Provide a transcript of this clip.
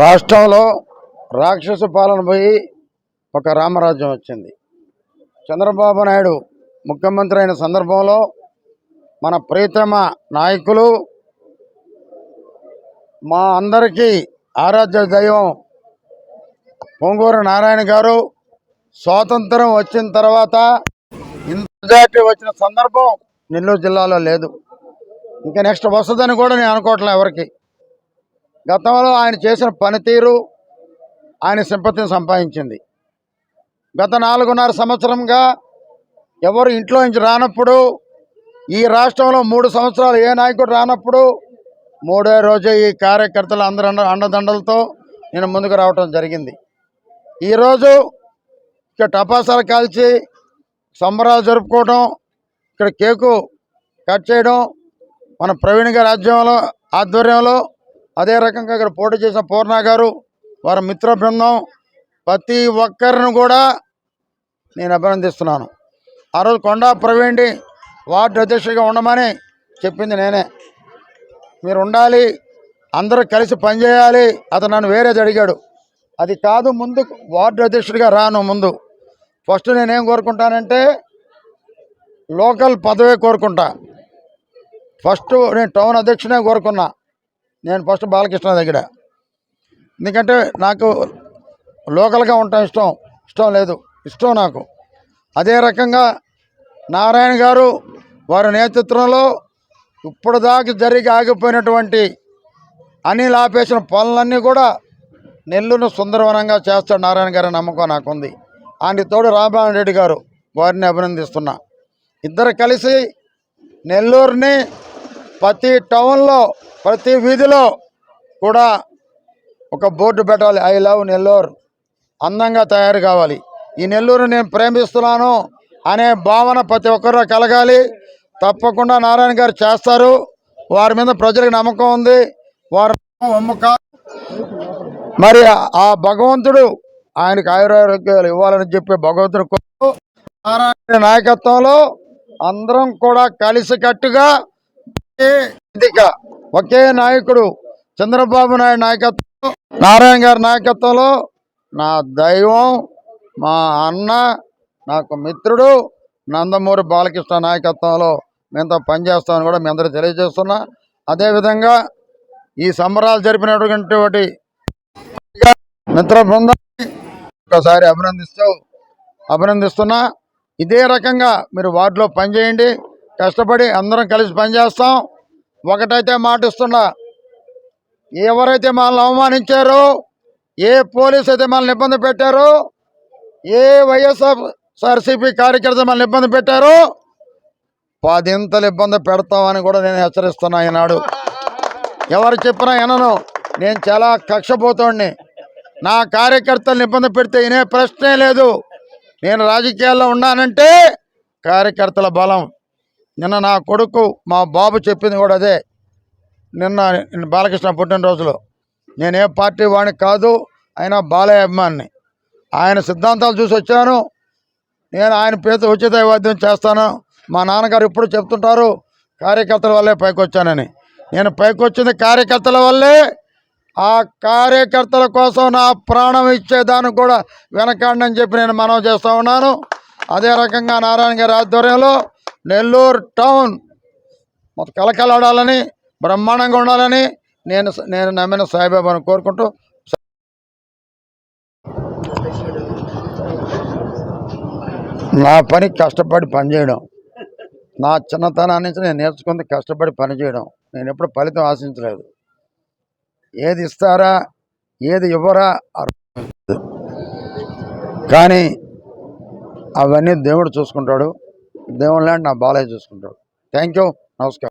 రాష్ట్రంలో రాక్షస పాలన పోయి ఒక రామరాజ్యం వచ్చింది. చంద్రబాబు నాయుడు ముఖ్యమంత్రి అయిన సందర్భంలో మన ప్రియతమ నాయకులు మా అందరికీ ఆరాధ్య దైవం పొంగూరు నారాయణ గారు స్వాతంత్రం వచ్చిన తర్వాత ఇంత వచ్చిన సందర్భం నెల్లూరు జిల్లాలో లేదు. ఇంకా నెక్స్ట్ వస్తుందని కూడా నేను అనుకోవట్లే ఎవరికి. గతంలో ఆయన చేసిన పనితీరు ఆయన సింపతిని సంపాదించింది. గత నాలుగున్నర సంవత్సరంగా ఎవరు ఇంట్లో నుంచి రానప్పుడు ఈ రాష్ట్రంలో మూడు సంవత్సరాలు ఏ నాయకుడు రానప్పుడు మూడో రోజే ఈ కార్యకర్తలు అందరు అండ అండదండలతో నేను ముందుకు రావటం జరిగింది. ఈరోజు ఇక్కడ టపాసాలు కాల్చి సంబరాలు జరుపుకోవడం ఇక్కడ కేకు కట్ చేయడం మన ప్రవీణ్ గారి ఆధ్వర్యంలో ఆధ్వర్యంలో అదే రకంగా ఇక్కడ పోటీ చేసిన పూర్ణ గారు వారి మిత్ర బృందం ప్రతి ఒక్కరిని కూడా నేను అభినందిస్తున్నాను. ఆ రోజు కొండా ప్రవీణ్ని వార్డు అధ్యక్షుడిగా ఉండమని చెప్పింది నేనే. మీరు ఉండాలి అందరూ కలిసి పనిచేయాలి అతను నన్ను వేరేది అడిగాడు. అది కాదు ముందు వార్డు అధ్యక్షుడిగా రాను ముందు. ఫస్ట్ నేనేం కోరుకుంటానంటే లోకల్ పదవే కోరుకుంటా. ఫస్ట్ నేను టౌన్ అధ్యక్షునే కోరుకున్నా. నేను ఫస్ట్ బాలకృష్ణ దగ్గర. ఎందుకంటే నాకు లోకల్గా ఉండటం ఇష్టం ఇష్టం లేదు ఇష్టం నాకు. అదే రకంగా నారాయణ గారు వారి నేతృత్వంలో ఇప్పటిదాకా జరిగి ఆగిపోయినటువంటి అనిల్ ఆపేసిన పనులన్నీ కూడా నెల్లూరును సుందరవనంగా చేస్తాడు నారాయణ గారి నమ్మకం నాకుంది. ఆయన తోడు రామరామ రెడ్డి గారు వారిని అభినందిస్తున్నా. ఇద్దరు కలిసి నెల్లూరుని ప్రతి టౌన్లో ప్రతి వీధిలో కూడా ఒక బోర్డు పెట్టాలి. ఐ లవ్ నెల్లూరు అందంగా తయారు కావాలి. ఈ నెల్లూరు నేను ప్రేమిస్తున్నాను అనే భావన ప్రతి ఒక్కరూ కలగాలి. తప్పకుండా నారాయణ గారు చేస్తారు. వారి మీద ప్రజలకు నమ్మకం ఉంది. వారు నమ్మకం మరి ఆ భగవంతుడు ఆయనకు ఆయురారోగ్యాలు ఇవ్వాలని చెప్పి భగవంతుడు నారాయణ నాయకత్వంలో అందరం కూడా కలిసికట్టుగా ఒకే నాయకుడు చంద్రబాబు నాయుడు నాయకత్వం నారాయణ గారి నాయకత్వంలో నా దైవం మా అన్న నాకు మిత్రుడు నందమూరి బాలకృష్ణ నాయకత్వంలో మేంతో పనిచేస్తామని కూడా మీ అందరూ తెలియజేస్తున్నా. అదేవిధంగా ఈ సంబరాలు జరిపినటువంటి మిత్ర బృందాన్ని ఒకసారి అభినందిస్తూ అభినందిస్తున్నా. ఇదే రకంగా మీరు వార్డులో పనిచేయండి. కష్టపడి అందరం కలిసి పనిచేస్తాం. ఒకటైతే మాటిస్తున్నా ఎవరైతే మనల్ని అవమానించారో ఏ పోలీస్ అయితే మనల్ని ఇబ్బంది పెట్టారో ఏ వైఎస్ఆర్సీపీ కార్యకర్త మనల్ని ఇబ్బంది పెట్టారో పదింతలు ఇబ్బంది పెడతామని కూడా నేను హెచ్చరిస్తున్నా ఈనాడు. ఎవరు చెప్పినా వినను. నేను చాలా కక్షపోతోడిని నా కార్యకర్తలను ఇబ్బంది పెడితే వినే ప్రశ్నే లేదు. నేను రాజకీయాల్లో ఉన్నానంటే కార్యకర్తల బలం. నిన్న నా కొడుకు మా బాబు చెప్పింది కూడా అదే. నిన్న బాలకృష్ణ పుట్టినరోజులో. నేను ఏ పార్టీ వాడిని కాదు అయినా బాలయ్య అభిమాని ఆయన సిద్ధాంతాలు చూసి వచ్చాను. నేను ఆయన పేరుతో ఉచిత వైద్యం చేస్తాను. మా నాన్నగారు ఇప్పుడు చెప్తుంటారు కార్యకర్తల వల్లే పైకి వచ్చానని నేను పైకి వచ్చింది కార్యకర్తల వల్లే. ఆ కార్యకర్తల కోసం నా ప్రాణం ఇచ్చేదానికి కూడా వెనకాడని చెప్పి నేను మనవి చేస్తూ ఉన్నాను. అదే రకంగా నారాయణ గారి ఆధ్వర్యంలో నెల్లూరు టౌన్. మొత్తం కలకలాడాలని బ్రహ్మాండంగా ఉండాలని నేను నేను నమ్మిన సాయిబాబాను కోరుకుంటూ నా పని కష్టపడి పనిచేయడం. నా చిన్నతనాన్ని నుంచి నేను నేర్చుకుంది కష్టపడి పనిచేయడం. నేను ఎప్పుడు ఫలితం ఆశించలేదు. ఏది ఇస్తారా ఏది ఇవ్వరా అర్థం కానీ అవన్నీ దేవుడు చూసుకుంటాడు. దేవుని లాంటి నా బాలయ్య చూసుకుంటాడు. థ్యాంక్ యూ నమస్కారం.